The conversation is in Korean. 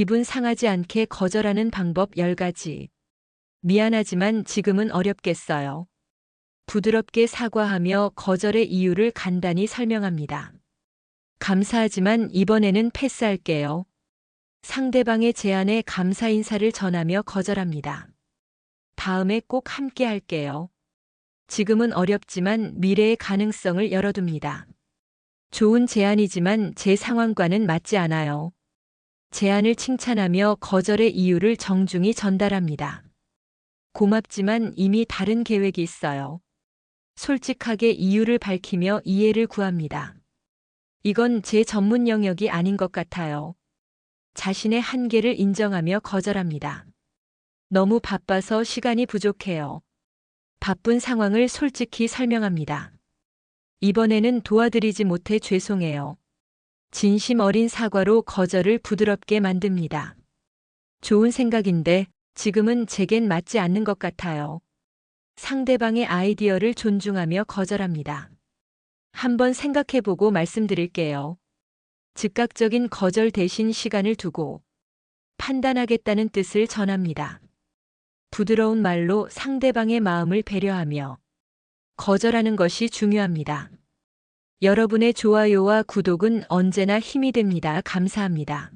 기분 상하지 않게 거절하는 방법 10가지. 미안하지만 지금은 어렵겠어요. 부드럽게 사과하며 거절의 이유를 간단히 설명합니다. 감사하지만 이번에는 패스할게요. 상대방의 제안에 감사 인사를 전하며 거절합니다. 다음에 꼭 함께 할게요. 지금은 어렵지만 미래의 가능성을 열어둡니다. 좋은 제안이지만 제 상황과는 맞지 않아요. 제안을 칭찬하며 거절의 이유를 정중히 전달합니다. 고맙지만 이미 다른 계획이 있어요. 솔직하게 이유를 밝히며 이해를 구합니다. 이건 제 전문 영역이 아닌 것 같아요. 자신의 한계를 인정하며 거절합니다. 너무 바빠서 시간이 부족해요. 바쁜 상황을 솔직히 설명합니다. 이번에는 도와드리지 못해 죄송해요. 진심 어린 사과로 거절을 부드럽게 만듭니다. 좋은 생각인데 지금은 제겐 맞지 않는 것 같아요. 상대방의 아이디어를 존중하며 거절합니다. 한번 생각해보고 말씀드릴게요. 즉각적인 거절 대신 시간을 두고 판단하겠다는 뜻을 전합니다. 부드러운 말로 상대방의 마음을 배려하며 거절하는 것이 중요합니다. 여러분의 좋아요와 구독은 언제나 힘이 됩니다. 감사합니다.